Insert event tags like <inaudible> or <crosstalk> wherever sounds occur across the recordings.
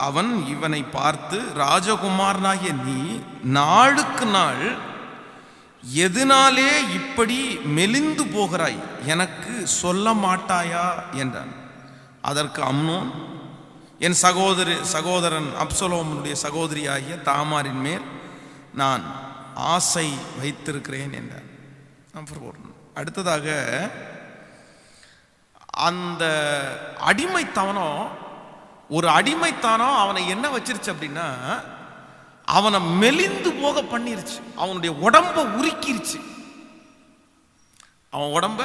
அவன் இவனை பார்த்து ராஜகுமாரனாகிய நீ நாளுக்கு நாள் எதனாலே இப்படி மெலிந்து போகிறாய்? எனக்கு சொல்ல மாட்டாயா? என்றான். அதற்கு அம்னோன் என் சகோதரி சகோதரன் அப்சலோமனுடைய சகோதரியாகிய தாமாரின் மேல் நான் ஆசை வைத்திருக்கிறேன் என்றான். அடுத்ததாக அந்த அடிமைத்தவனம் ஒரு அடிமைத்தானம் அவனை என்ன வச்சிருச்சு அப்படின்னா அவனை மெலிந்து போக பண்ணிருச்சு. அவனுடைய உடம்ப உருக்கிருச்சு. அவன் உடம்ப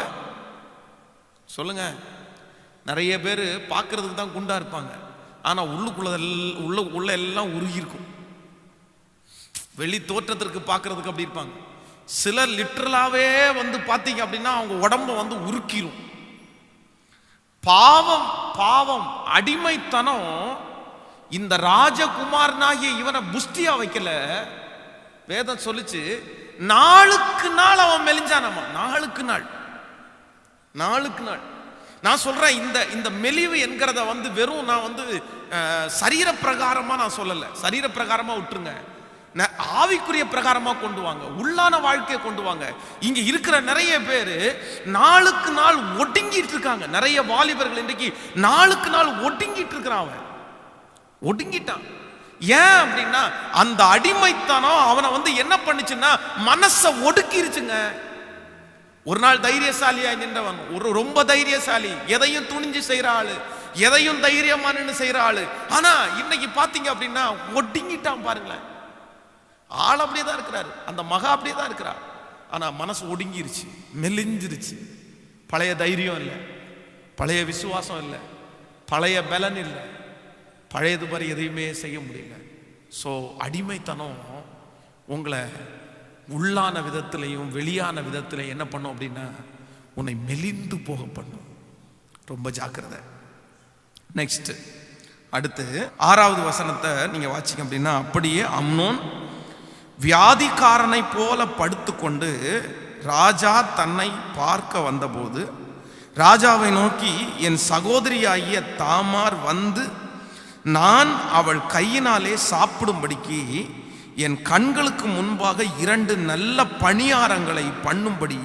சொல்லுங்க நிறைய பேர் பார்க்கறதுக்கு தான் குண்டா இருப்பாங்க. ஆனால் உள்ளுக்குள்ள உள்ள உள்ள எல்லாம் உருகியிருக்கும் வெளி தோற்றத்திற்கு பார்க்கறதுக்கு அப்படி இருப்பாங்க. சிலர் லிட்ரலாகவே வந்து பார்த்தீங்க அப்படின்னா அவங்க உடம்ப வந்து உருக்கிரும். பாவம் பாவம் அடிமைத்தனம் இந்த ராஜகுமாரனாகிய இவனை புஷ்டியா வைக்கல. வேதம் சொல்லிச்சு நாளுக்கு நாள் அவன் மெலிஞ்சானம்மா. நாளுக்கு நாள். நாளுக்கு நாள். நான் சொல்றேன் இந்த இந்த மெலிவு என்கிறத வந்து வெறும் நான் வந்து அஹ், சரீர பிரகாரமா நான் சொல்லலை. சரீர பிரகாரமா விட்டுருங்க. ஆவிக்குரிய பிரகாரமாக கொண்டு வாங்க. உள்ளான வாழ்க்கையை கொண்டு வாங்க. இங்கே இருக்கிற நிறைய பேர் நாளுக்கு நாள் ஒடுங்கிட்டு இருக்காங்க. நிறைய வாலிபர்கள் இன்றைக்கு நாளுக்கு நாள் ஒடுங்கிட்டு இருக்கிறான் அவன். ஒடுங்கிட்டான். ஏன் அப்படின்னா அந்த அடிமைத்தனம் அவனை வந்து என்ன பண்ணுச்சுன்னா மனசை ஒடுக்கிருச்சுங்க. ஒரு நாள் தைரியசாலியா நின்றவன். ஒரு ரொம்ப தைரியசாலி. எதையும் துணிஞ்சு செய்யற ஆளு. எதையும் தைரியமா நின்று செய்யற ஆளு. ஆனா இன்னைக்கு பாத்தீங்க அப்படின்னா ஒடுங்கிட்டான் பாருங்களேன். ஆள் அப்படியே தான் இருக்கிறாரு. அந்த மகா அப்படியே தான் இருக்கிறார். ஆனால் மனசு ஒடுங்கிருச்சு மெலிஞ்சிருச்சு. பழைய தைரியம் இல்லை. பழைய விசுவாசம் இல்லை. பழைய பலன் இல்லை. பழையது மாதிரி எதையுமே செய்ய முடியல. ஸோ அடிமைத்தனம் உங்களை உள்ளான விதத்திலையும் வெளியான விதத்தில் என்ன பண்ணும் அப்படின்னா உன்னை மெலிந்து போக பண்ணும். ரொம்ப ஜாக்கிரதை. நெக்ஸ்ட் அடுத்து ஆறாவது வசனத்தை நீங்கள் வாசிங்க அப்படின்னா அப்படியே அம்னோன் வியாதிக்காரனை போல படுத்துக்கொண்டு ராஜா தன்னை பார்க்க வந்தபோது ராஜாவை நோக்கி என் சகோதரியாகிய தாமார் வந்து நான் அவள் கையினாலே சாப்பிடும்படிக்கு என் கண்களுக்கு முன்பாக இரண்டு நல்ல பணியாரங்களை பண்ணும்படி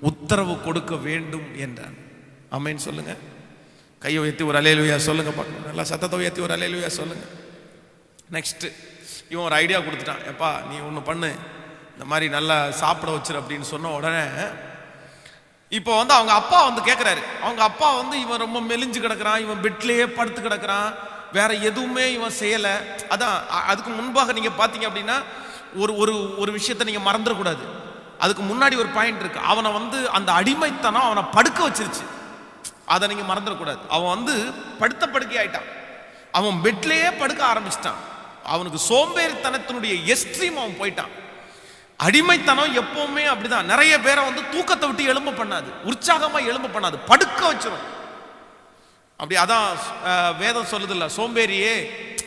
உத்தரவு கொடுக்க வேண்டும் என்றான். அம்மேன்னு சொல்லுங்க. கையை உயர்த்தி ஒரு அலையிலுயா சொல்லுங்க பார்க்கணும் நல்லா சத்தத்தை உயர்த்தி ஒரு அலையலுயா சொல்லுங்க. நெக்ஸ்ட்டு இவன் ஒரு ஐடியா கொடுத்துட்டான். எப்பா நீ ஒன்று பண்ணு. இந்த மாதிரி நல்லா சாப்பிட வச்சிரு அப்படின்னு சொன்ன உடனே இப்போ வந்து அவங்க அப்பா வந்து கேட்குறாரு அவங்க அப்பா வந்து இவன் ரொம்ப மெலிஞ்சு கிடக்குறான். இவன் பெட்லேயே படுத்து கிடக்குறான். வேற எதுவுமே இவன் செய்யலை. அதான் அதுக்கு முன்பாக நீங்கள் பார்த்தீங்க அப்படின்னா ஒரு ஒரு ஒரு விஷயத்தை நீங்கள் மறந்துடக்கூடாது. அதுக்கு முன்னாடி ஒரு பாயிண்ட் இருக்கு. அவனை வந்து அந்த அடிமைத்தனம் அவனை படுக்க வச்சிருச்சு. அதை நீங்கள் மறந்துடக்கூடாது. அவன் வந்து படுத்த படுக்கை ஆயிட்டான் அவன் பெட்லேயே படுக்க ஆரம்பிச்சிட்டான். அவனுக்கு சோம்பேறித்தனத்தினுடைய எஸ்ட்ரீம் அவன் போயிட்டான். அடிமைத்தனம் எப்பவுமே அப்படிதான். நிறைய பேரை வந்து தூக்கத்தை விட்டு எலும்ப பண்ணாது. உற்சாகமா எலும்ப பண்ணாது. படுக்க வச்சிடும் அப்படி அதான் வேதம் சொல்லுதில்ல சோம்பேறியே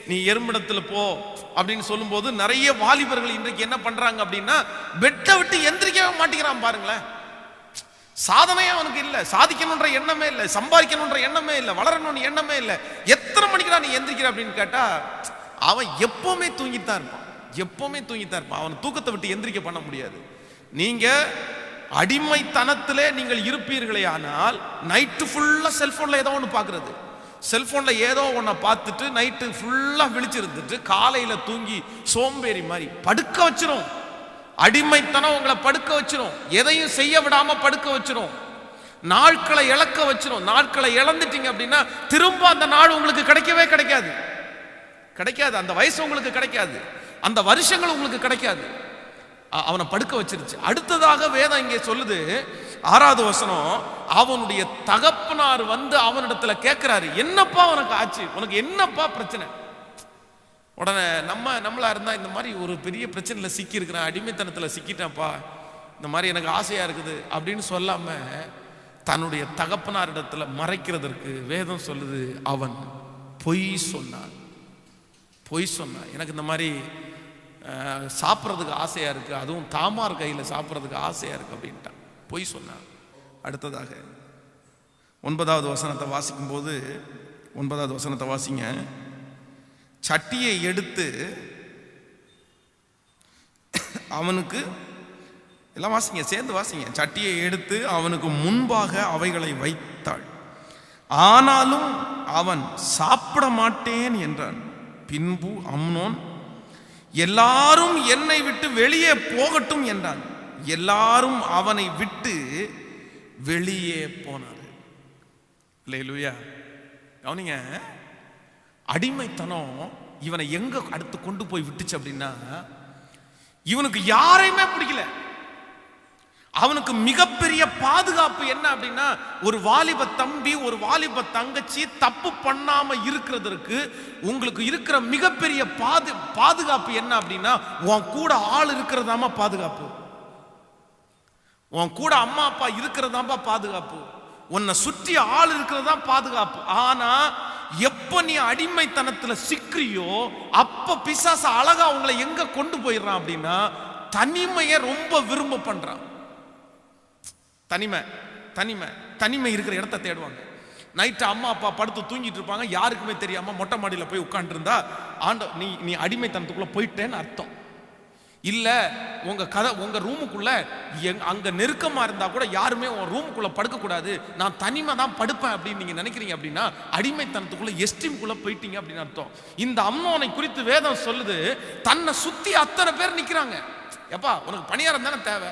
நீ எறும்பிடத்தில் போ அப்படின்னு சொல்லும்போது நிறைய வாலிபர்கள் இன்றைக்கு என்ன பண்றாங்க அப்படின்னா பெட்டை விட்டு எந்திரிக்கவே மாட்டேங்கிறான் பாருங்களேன். சாதனையே அவனுக்கு இல்லை. சாதிக்கணுன்ற எண்ணமே இல்லை. சம்பாதிக்கணுன்ற எண்ணமே இல்லை. வளரணும்னு எண்ணமே இல்லை. எத்தனை மணிக்குடா நீ எந்திரிக்கிற அப்படின்னு கேட்டா அவன் எப்பவுமே தூங்கித்தான் இருப்பான். எப்பவுமே தூங்கித்தான் இருப்பான். அவன் தூக்கத்தை விட்டு எந்திரிக்க பண்ண முடியாது. நீங்க அடிமைத்தனத்திலே நீங்கள் இருப்பீர்களே ஆனால் நைட்டு ஃபுல்லாக செல்ஃபோனில் ஏதோ ஒன்று பார்க்கறது. செல்ஃபோனில் ஏதோ ஒன்றை பார்த்துட்டு நைட்டு ஃபுல்லாக விழிச்சிருந்துட்டு காலையில் தூங்கி சோம்பேறி மாதிரி படுக்க வச்சிரும். அடிமைத்தனம் உங்களை படுக்க வச்சிரும். எதையும் செய்ய விடாமல் படுக்க வச்சிரும். நாட்களை இழக்க வச்சிரும். நாட்களை இழந்துட்டீங்க அப்படின்னா திரும்ப அந்த நாள் உங்களுக்கு கிடைக்கவே கிடைக்காது. கிடைக்காது. அந்த வயசு உங்களுக்கு கிடைக்காது. அந்த வருஷங்கள் உங்களுக்கு கிடைக்காது. அவனை படுக்க வச்சிருச்சு. அடுத்ததாக வேதம் இங்கே சொல்லுது ஆறாவது வசனம் அவனுடைய தகப்பனார் வந்து அவனிடத்துல கேட்கிறாரு என்னப்பா உனக்கு ஆச்சு? உனக்கு என்னப்பா பிரச்சனை? உடனே நம்ம நம்மளா இருந்தா இந்த மாதிரி ஒரு பெரிய பிரச்சனையில சிக்கி இருக்கிறேன் அடிமைத்தனத்துல சிக்கிட்டேன்ப்பா. இந்த மாதிரி எனக்கு ஆசையா இருக்குது. அப்படின்னு சொல்லாம தன்னுடைய தகப்பனாரிடத்துல மறைக்கிறதற்கு வேதம் சொல்லுது அவன் பொய் சொன்னான். பொய் சொன்னேன் எனக்கு இந்த மாதிரி சாப்பிட்றதுக்கு ஆசையாக இருக்குது அதுவும் தாமார் கையில் சாப்பிட்றதுக்கு ஆசையாக இருக்குது அப்படின்ட்டான். பொய் சொன்னான். அடுத்ததாக ஒன்பதாவது வசனத்தை வாசிக்கும்போது ஒன்பதாவது வசனத்தை வாசிங்க. சட்டியை எடுத்து அவனுக்கு எல்லாம் வாசிங்க சேர்ந்து வாசிங்க. சட்டியை எடுத்து அவனுக்கு முன்பாக அவைகளை வைத்தாள். ஆனாலும் அவன் சாப்பிட மாட்டேன் என்றான். பின்பு அம்னோன் எல்லாரும் என்னை விட்டு வெளியே போகட்டும் என்றான். எல்லாரும் அவனை விட்டு வெளியே போனார் இல்லையா கவனிங்க அடிமைத்தனம் இவனை எங்க அடுத்து கொண்டு போய் விட்டுச்சு அப்படின்னா இவனுக்கு யாரையுமே பிடிக்கல. அவனுக்கு மிகப்பெரிய பாதுகாப்பு என்ன அப்படின்னா ஒரு வாலிப தம்பி ஒரு வாலிப தங்கச்சி தப்பு பண்ணாம இருக்கிறதுக்கு உங்களுக்கு இருக்கிற மிகப்பெரிய பாது பாதுகாப்பு என்ன அப்படின்னா உன் கூட ஆள் இருக்கிறதாமா பாதுகாப்பு. உன் கூட அம்மா அப்பா இருக்கிறதாம்பா பாதுகாப்பு. உன்னை சுற்றி ஆள் இருக்கிறதா பாதுகாப்பு. ஆனா எப்ப நீ அடிமைத்தனத்துல சிக்கிறியோ அப்ப பிசாச அழகா உங்களை எங்க கொண்டு போயிடுறான் அப்படின்னா தனிமையை ரொம்ப விரும்ப பண்றான். தனிமை தனிமை தனிமை இருக்கிற இடத்த தேடுவாங்க. நைட்டு அம்மா அப்பா படுத்து தூங்கிட்டு இருப்பாங்க. யாருக்குமே தெரியாமல் மொட்டை மாடியில் போய் உட்காந்துருந்தா ஆண்ட நீ நீ அடிமைத்தனத்துக்குள்ளே போயிட்டேன்னு அர்த்தம். இல்லை உங்கள் கதை உங்கள் ரூமுக்குள்ளே எங் அங்கே நெருக்கமாக இருந்தால் கூட யாருமே உன் ரூமுக்குள்ளே படுக்கக்கூடாது. நான் தனிமை தான் படுப்பேன் அப்படின்னு நீங்கள் நினைக்கிறீங்க அப்படின்னா அடிமைத்தனத்துக்குள்ளே எஸ்டீம்குள்ளே போயிட்டீங்க அப்படின்னு அர்த்தம். இந்த அம்மோனை குறித்து வேதம் சொல்லுது தன்னை சுற்றி அத்தனை பேர் நிற்கிறாங்க எப்பா உனக்கு பணியாரம் தானே தேவை?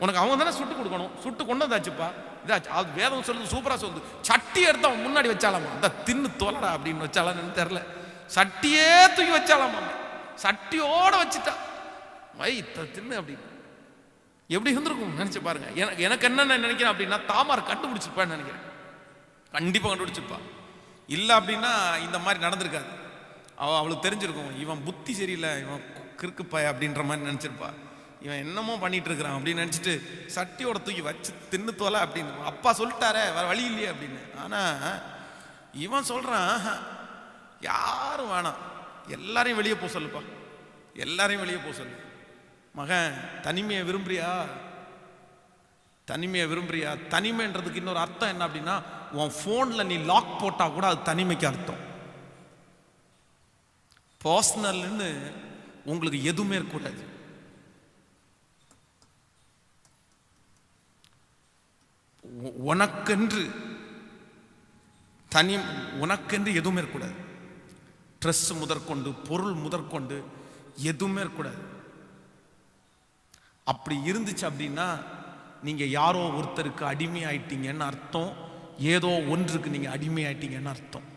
உனக்கு அவங்க தானே சுட்டு கொடுக்கணும். சுட்டு கொண்டு வந்தாச்சுப்பா. இதாச்சு. அது வேதம் சொல்லுது சூப்பராக சொல்லுது. சட்டி எடுத்து அவன் முன்னாடி வச்சாலாமா? அந்த தின்னு தோலடா அப்படின்னு வச்சாலான்னு தெரியல. சட்டியே தூக்கி வச்சாலாமா? சட்டியோட வச்சுட்டா. வை த- தின்னு அப்படின்னு. எப்படி இருந்திருக்கும்? நினச்சி பாருங்க. எனக்கு எனக்கு என்ன நான் நினைக்கிறேன் அப்படின்னா தாமார் கண்டுபிடிச்சிருப்பான்னு நினைக்கிறேன். கண்டிப்பாக கண்டுபிடிச்சிருப்பா. இல்லை அப்படின்னா இந்த மாதிரி நடந்திருக்காது. அவள் அவளுக்கு தெரிஞ்சிருக்கும். இவன் புத்தி சரியில்லை. இவன் கிறுக்குப்பாய் அப்படின்ற மாதிரி நினச்சிருப்பா. இவன் என்னமோ பண்ணிட்டு இருக்கிறான் அப்படின்னு நினைச்சிட்டு சட்டியோட தூக்கி வச்சு தின்னு தோலை அப்படின்னு. அப்பா சொல்லிட்டாரே வேற வழி இல்லையே அப்படின்னு. ஆனா இவன் சொல்கிறான் யாரும் வேணாம். எல்லாரையும் வெளியே போக சொல்லுப்பா. எல்லாரையும் வெளியே போக சொல்லு. மகன் தனிமையை விரும்புறியா? தனிமையை விரும்புறியா? தனிமைன்றதுக்கு இன்னொரு அர்த்தம் என்ன அப்படின்னா உன் ஃபோனில் நீ லாக் போட்டால் கூட அது தனிமைக்கு அர்த்தம். பர்சனல்னு உங்களுக்கு எதுவுமே இருக்கக்கூடாது. உனக்கென்று தனி உனக்கென்று எதுவுமே இருக்கக்கூடாது. ட்ரெஸ் முதற்கொண்டு பொருள் முதற்கொண்டு எதுவுமே இருக்கக்கூடாது. அப்படி இருந்துச்சு அப்படின்னா நீங்க யாரோ ஒருத்தருக்கு அடிமை ஆயிட்டீங்கன்னு அர்த்தம் ஏதோ ஒன்றுக்கு நீங்க அடிமை ஆயிட்டீங்கன்னு அர்த்தம்.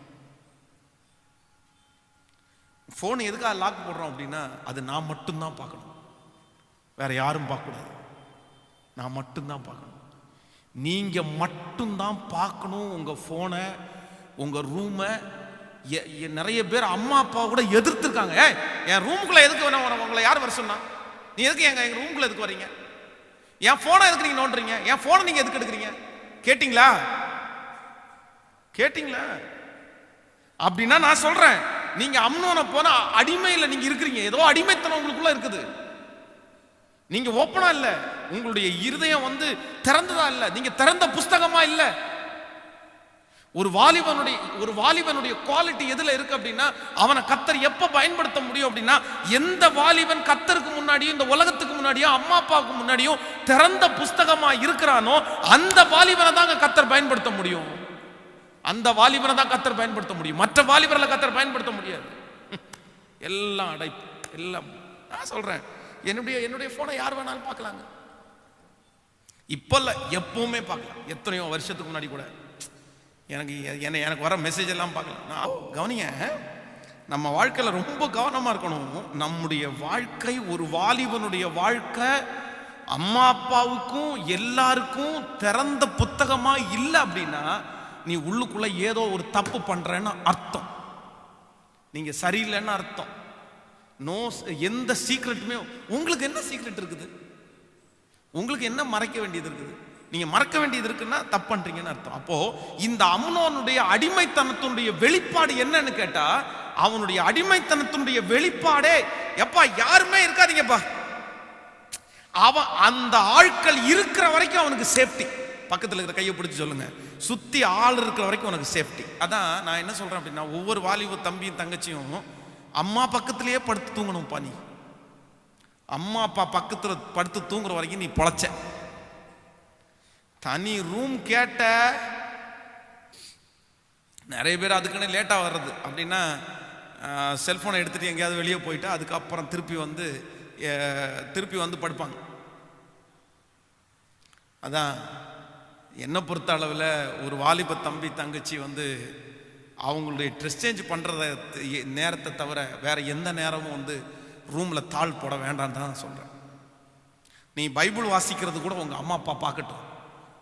ஃபோன் எதுக்காக லாக் போடுறோம் அப்படின்னா அது நான் மட்டும்தான் பார்க்கணும். வேற யாரும் பார்க்கக்கூடாது. நான் மட்டும்தான் பார்க்கணும். நீங்கள் மட்டும்தான் பார்க்கணும் உங்கள் ஃபோனை உங்கள் ரூமை நிறைய பேர் அம்மா அப்பா கூட எதிர்த்துருக்காங்க. ஏ என் ரூமுக்குள்ளே எதுக்கு வேணும் உங்களை யார் வர சொன்னா? நீ எதுக்கு எங்கள் எங்கள் ரூமுக்குள்ளே எதுக்கு வரீங்க? என் ஃபோனை எதுக்கு நீங்கள் நோண்டுறீங்க? என் ஃபோனை நீங்கள் எதுக்கு எடுக்கிறீங்க? கேட்டிங்களா? கேட்டிங்களா? அப்படின்னா நான் சொல்கிறேன் நீங்கள் அம்னோனை போனால் அடிமையில் நீங்கள் இருக்கிறீங்க. ஏதோ அடிமைத்தனம் உங்களுக்குள்ளே இருக்குது. நீங்க ஓப்பனா இல்ல. உங்களுடைய இருதயம் வந்து திறந்ததா இல்ல. நீங்க திறந்த புஸ்தகமா இல்ல. ஒரு வாலிபனுடைய ஒரு வாலிபனுடைய குவாலிட்டி எதுல இருக்கு அப்படின்னா அவனை கத்தர் எப்ப பயன்படுத்த முடியும் அப்படின்னா எந்த வாலிபன் கத்தருக்கு முன்னாடியும் இந்த உலகத்துக்கு முன்னாடியும் அம்மா அப்பாவுக்கு முன்னாடியும் திறந்த புஸ்தகமா இருக்கிறானோ அந்த வாலிபனை தாங்க கத்தர் பயன்படுத்த முடியும். அந்த வாலிபனை தான் கத்தர் பயன்படுத்த முடியும். மற்ற வாலிபர்களை கத்தர் பயன்படுத்த முடியாது. <laughs> எல்லாம் அடைப்பு. எல்லாம். நான் சொல்றேன். என்னுடைய என்னுடைய போனை யார் வேணாலும் பார்க்கலாங்க. இப்போ இல்லை எப்பவுமே பார்க்கலாம். எத்தனையோ வருஷத்துக்கு முன்னாடி கூட. எனக்கு என்னை என்ன எனக்கு வர மெசேஜ் எல்லாம் பார்க்கலாம் நான் கவனிங்க நம்ம வாழ்க்கையில் ரொம்ப கவனமாக இருக்கணும். நம்முடைய வாழ்க்கை ஒரு வாலிபனுடைய வாழ்க்கை அம்மா அப்பாவுக்கும் எல்லாருக்கும் திறந்த புத்தகமாக இல்லை அப்படின்னா நீ உள்ளுக்குள்ளே ஏதோ ஒரு தப்பு பண்ணுறேன்னு அர்த்தம். நீங்கள் சரியில்லைன்னு அர்த்தம். நோ எந்த சீக்ரெட்டுமே உங்களுக்கு என்ன சீக்ரெட் இருக்குது? உங்களுக்கு என்ன மறைக்க வேண்டியது இருக்குது? நீங்க மறக்க வேண்டியது இருக்குன்னா தப்பு பண்றீங்கன்னு அர்த்தம். அப்போ இந்த அம்னோனுடைய அடிமைத்தனத்தினுடைய வெளிப்பாடு என்னன்னு கேட்டா அவனுடைய அடிமைத்தனத்தினுடைய வெளிப்பாடே எப்பா யாருமே இருக்காதீங்கப்பா. அவன் அந்த ஆட்கள் இருக்கிற வரைக்கும் அவனுக்கு சேஃப்டி பக்கத்தில் இருக்கிற கையை பிடிச்சி சொல்லுங்க. சுத்தி ஆள் இருக்கிற வரைக்கும் உனக்கு சேஃப்டி அதான் நான் என்ன சொல்றேன் அப்படின்னா ஒவ்வொரு வாலிப தம்பியும் தங்கச்சியும் அம்மா பக்கத்திலேயே படுத்து தூங்கணும்ப்பா நீ. அம்மா அப்பா பக்கத்தில் படுத்து தூங்குற வரைக்கும் நீ பொழைச்ச. தனி ரூம் கேட்ட நிறைய பேர் அதுக்குன்னு லேட்டாக வர்றது. அப்படின்னா செல்ஃபோனை எடுத்துகிட்டு எங்கேயாவது வெளியே போயிட்டு அதுக்கப்புறம் திருப்பி வந்து திருப்பி வந்து படுப்பாங்க. அதான் என்னை பொறுத்த அளவில் ஒரு வாலிப தம்பி தங்கச்சி வந்து அவங்களுடைய ட்ரெஸ் சேஞ்ச் பண்ணுறத நேரத்தை தவிர வேறு எந்த நேரமும் வந்து ரூமில் தாள் போட வேண்டாம்னு தான் சொல்கிறேன் நீ பைபிள் வாசிக்கிறது கூட உங்கள் அம்மா அப்பா பார்க்கட்டும்.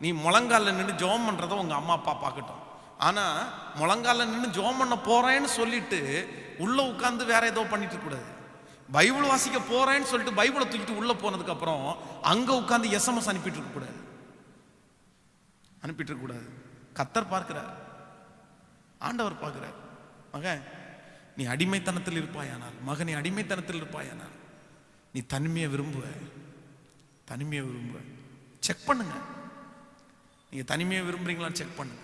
நீ முழங்காலில் நின்று ஜோம் பண்ணுறத உங்கள் அம்மா அப்பா பார்க்கட்டும். ஆனால் முழங்காலில் நின்று ஜோம் பண்ண போகிறேன்னு சொல்லிட்டு உள்ளே உட்காந்து வேற ஏதோ பண்ணிட்டு இருக்கக்கூடாது. பைபிள் வாசிக்க போகிறேன்னு சொல்லிட்டு பைபிளை தூக்கிட்டு உள்ளே போனதுக்கப்புறம் அங்கே உட்காந்து எஸ்எம்எஸ் அனுப்பிட்டு இருக்கக்கூடாது. அனுப்பிட்டு இருக்கக்கூடாது. கத்தர் பார்க்குறாரு. ஆண்டவர் பார்க்குறார் மகன் நீ அடிமைத்தனத்தில் இருப்பாயானால் மகன் நீ அடிமைத்தனத்தில் இருப்பாயானால் நீ தனிமையை விரும்புவ தனிமையை விரும்புவ. செக் பண்ணுங்க. நீங்கள் தனிமையை விரும்புறீங்களான்னு செக் பண்ணுங்க.